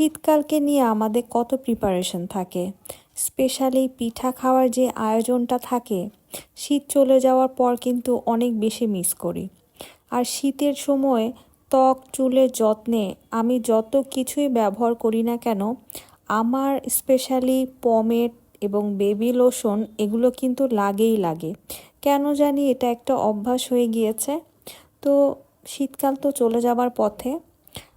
শীতকালকে নিয়ে আমাদের কত প্রিপারেশন থাকে। স্পেশালি পিঠা খাওয়ার যে আয়োজনটা থাকে, শীত চলে যাওয়ার পর কিন্তু অনেক বেশি মিস করি। আর শীতের সময় ত্বক, চুলের যত্নে আমি যত কিছুই ব্যবহার করি না কেন, আমার স্পেশালি পমেট এবং বেবি লোশন এগুলো কিন্তু লাগেই লাগে। কেন জানি এটা একটা অভ্যাস হয়ে গিয়েছে। তো শীতকাল তো চলে যাবার পথে।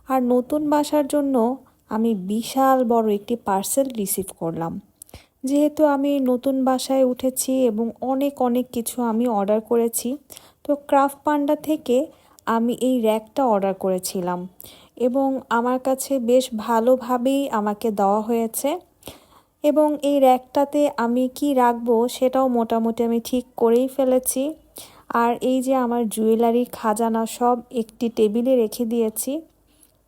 আর নতুন বাসার জন্য আমি বিশাল বড় একটি পার্সেল রিসিভ করলাম। যেহেতু আমি নতুন বাসায় উঠেছি এবং অনেক অনেক কিছু আমি অর্ডার করেছি, তো ক্রাফট পান্ডা থেকে আমি এই র্যাকটা অর্ডার করেছিলাম এবং আমার কাছে বেশ ভালোভাবেই আমাকে দেওয়া হয়েছে এবং এই র্যাকটাতে আমি কি রাখব সেটাও মোটামুটি আমি ঠিক করেই ফেলেছি। আর এই যে আমার জুয়েলারি খাজানা সব একটি টেবিলে রেখে দিয়েছি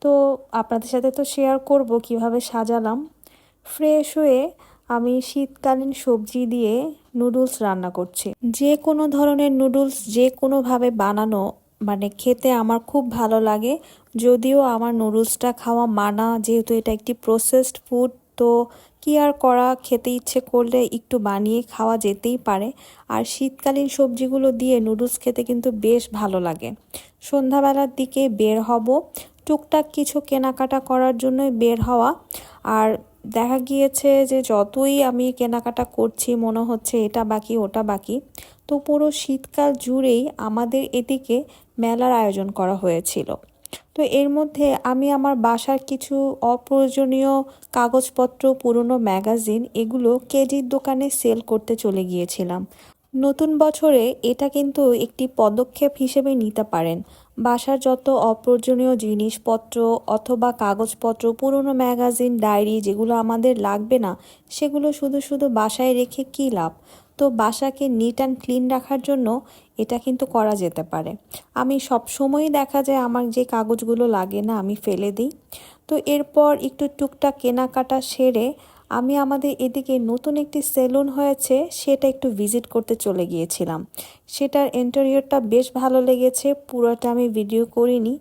তো আপনাদের সাথে তো শেয়ার করব কীভাবে সাজালাম। ফ্রেশ হয়ে আমি শীতকালীন সবজি দিয়ে নুডলস রান্না করছি। যে কোনো ধরনের নুডলস যে কোনোভাবে বানানো মানে খেতে আমার খুব ভালো লাগে। যদিও আমার নুডলসটা খাওয়া মানা, যেহেতু এটা একটি প্রসেসড ফুড তো কি আর করা, খেতে ইচ্ছে করলে একটু বানিয়ে খাওয়া যেতেই পারে। আর শীতকালীন সবজিগুলো দিয়ে নুডলস খেতে কিন্তু বেশ ভালো লাগে। সন্ধ্যাবেলার দিকে বের হব টুকটাক কিছু কেনাকাটা করার জন্যই বের হওয়া। আর দেখা গিয়েছে যে যতই আমি কেনাকাটা করছি, মনে হচ্ছে এটা বাকি, ওটা বাকি। তো পুরো শীতকাল জুড়েই আমাদের এদিকে মেলার আয়োজন করা হয়েছিল। তো এর মধ্যে আমি আমার বাসার কিছু অপ্রয়োজনীয় কাগজপত্র, পুরনো ম্যাগাজিন এগুলো কেজির দোকানে সেল করতে চলে গিয়েছিলাম। নতুন বছরে এটা কিন্তু একটি পদক্ষেপ হিসেবে নিতে পারেন। বাসার যত অপ্রয়োজনীয় জিনিসপত্র অথবা কাগজপত্র, পুরনো ম্যাগাজিন, ডায়েরি যেগুলো আমাদের লাগবে না, সেগুলো শুধু শুধু বাসায় রেখে কী লাভ? তো বাসাকে নিট অ্যান্ড ক্লিন রাখার জন্য এটা কিন্তু করা যেতে পারে। আমি সব সময়ই দেখা যায় আমার যে কাগজগুলো লাগে না, আমি ফেলে দিই। তো এরপর একটু টুকটাক কেনাকাটা সেরে আমি আমাদের এদিকে নতুন একটি সেলুন হয়েছে, সেটা একটু ভিজিট করতে চলে গিয়েছিলাম। সেটার ইন্টেরিয়রটা বেশ ভালো লেগেছে, পুরোটা আমি ভিডিও করিনি।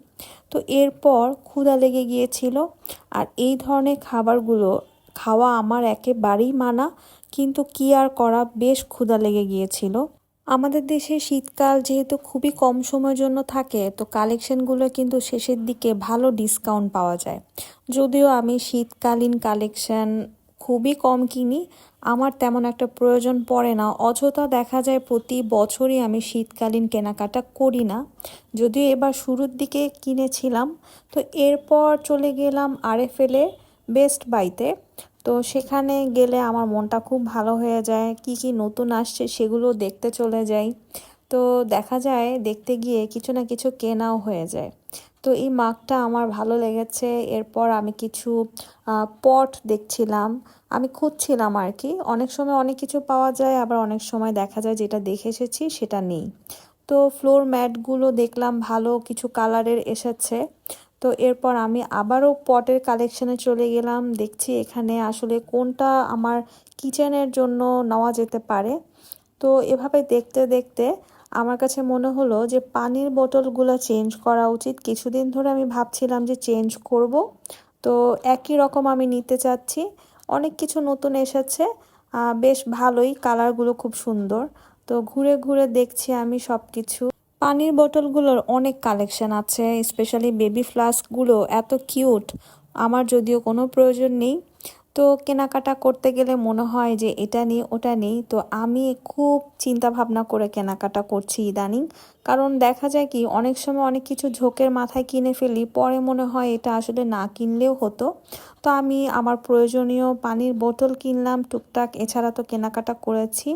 তো এরপর ক্ষুধা লেগে গিয়েছিল, আর এই ধরনের খাবারগুলো খাওয়া আমার একেবারেই মানা, কিন্তু কি আর করা, বেশ ক্ষুধা লেগে গিয়েছিল। আমাদের দেশে শীতকাল যেহেতু খুবই কম সময়ের জন্য থাকে, তো কালেকশনগুলো কিন্তু শেষের দিকে ভালো ডিসকাউন্ট পাওয়া যায়। যদিও আমি শীতকালীন কালেকশন খুবই কম কিনি। আমার তেমন একটা প্রয়োজন পড়ে না, অযথা দেখা যায় প্রতি বছরই আমি শীতকালীন কেনাকাটা করি না। যদিও এবার শুরুর দিকে কিনেছিলাম, তো এরপর চলে গেলাম আরএফএলে বেস্ট বাইতে। তো সেখানে গেলে আমার মনটা খুব ভালো হয়ে যায়, কি কি নতুন আসছে সেগুলো দেখতে চলে যাই। তো দেখা যায় দেখতে গিয়ে কিছু না কিছু কেনাও হয়ে যায়। তো এই মাগটা আমার ভালো লেগেছে। এরপর আমি কিছু পট দেখছিলাম। আমি খুঁজছিলাম আর কি অনেক সময় অনেক কিছু পাওয়া যায়, আবার অনেক সময় দেখা যায় যেটা দেখে এসেছি সেটা নেই। তো ফ্লোর ম্যাটগুলো দেখলাম ভালো, কিছু কালারের এসেছে। তো এরপর আমি আবারও পটের কালেকশানে চলে গেলাম। দেখছি এখানে আসলে কোনটা আমার কিচেনের জন্য নেওয়া যেতে পারে। তো এভাবে দেখতে দেখতে আমার কাছে মনে হলো যে পানির বোতলগুলো চেঞ্জ করা উচিত। কিছুদিন ধরে আমি ভাবছিলাম যে চেঞ্জ করব। তো একই রকম আমি নিতে চাচ্ছি। অনেক কিছু নতুন এসেছে। বেশ ভালোই। কালারগুলো খুব সুন্দর। তো ঘুরে ঘুরে দেখছি আমি সব কিছু পানির বোতলগুলোর অনেক কালেকশন আছে। স্পেশালি বেবি ফ্লাস্কগুলো এত কিউট। আমার যদিও কোনো প্রয়োজন নেই। তো কেনাকাটা করতে গেলে মনে হয় যে এটা নেই, ওটা নেই। তো আমি খুব চিন্তা ভাবনা করে কেনাকাটা করছি ইদানিং। কারণ দেখা যায় কি, অনেক সময় অনেক কিছু ঝোঁকের মাথায় কিনে ফেলি, পরে মনে হয় এটা আসলে না কিনলেও হতো। তো আমি আমার প্রয়োজনীয় পানির বোতল কিনলাম, টুকটাক, এছাড়া তো কেনাকাটা করেছি।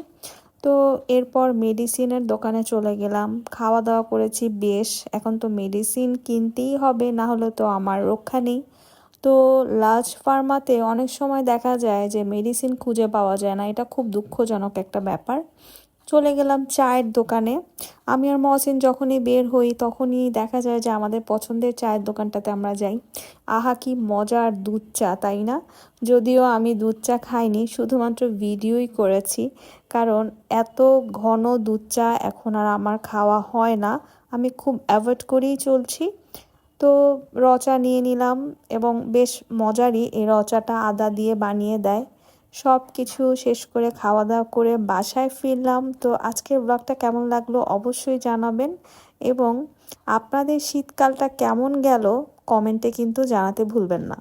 তো এরপর মেডিসিনের দোকানে চলে গেলাম খাওয়া দাওয়া করেছি বেশ। এখন তো মেডিসিন কিনতেই হবে, না হলে তো আমার রক্ষা নেই। তো লার্জ ফার্মাতে অনেক সময় দেখা যায় যে মেডিসিন খুঁজে পাওয়া যায় না। এটা খুব দুঃখজনক একটা ব্যাপার। চলে গেলাম চায়ের দোকানে। আমি আর মহসিন যখনই বের হই তখনই দেখা যায় যে আমাদের পছন্দের চায়ের দোকানটাতে আমরা যাই। আহা, কি মজার দুধ চা, তাই না? যদিও আমি দুধ চা খাইনি, শুধুমাত্র ভিডিওই করেছি। কারণ এত ঘন দুধ চা এখন আর আমার খাওয়া হয় না। আমি খুব অ্যাভয়েড করেই চলছি। তো রচা নিয়ে নিলাম এবং বেশ মজারই এই রচাটা আদা দিয়ে বানিয়ে দেয়। সব কিছু শেষ করে খাওয়া দাওয়া করে বাসায় ফিরলাম। তো আজকের ব্লগটা কেমন লাগল অবশ্যই জানাবেন এবং আপনাদের শীতকালটা কেমন গেল কমেন্টে কিন্তু জানাতে ভুলবেন না।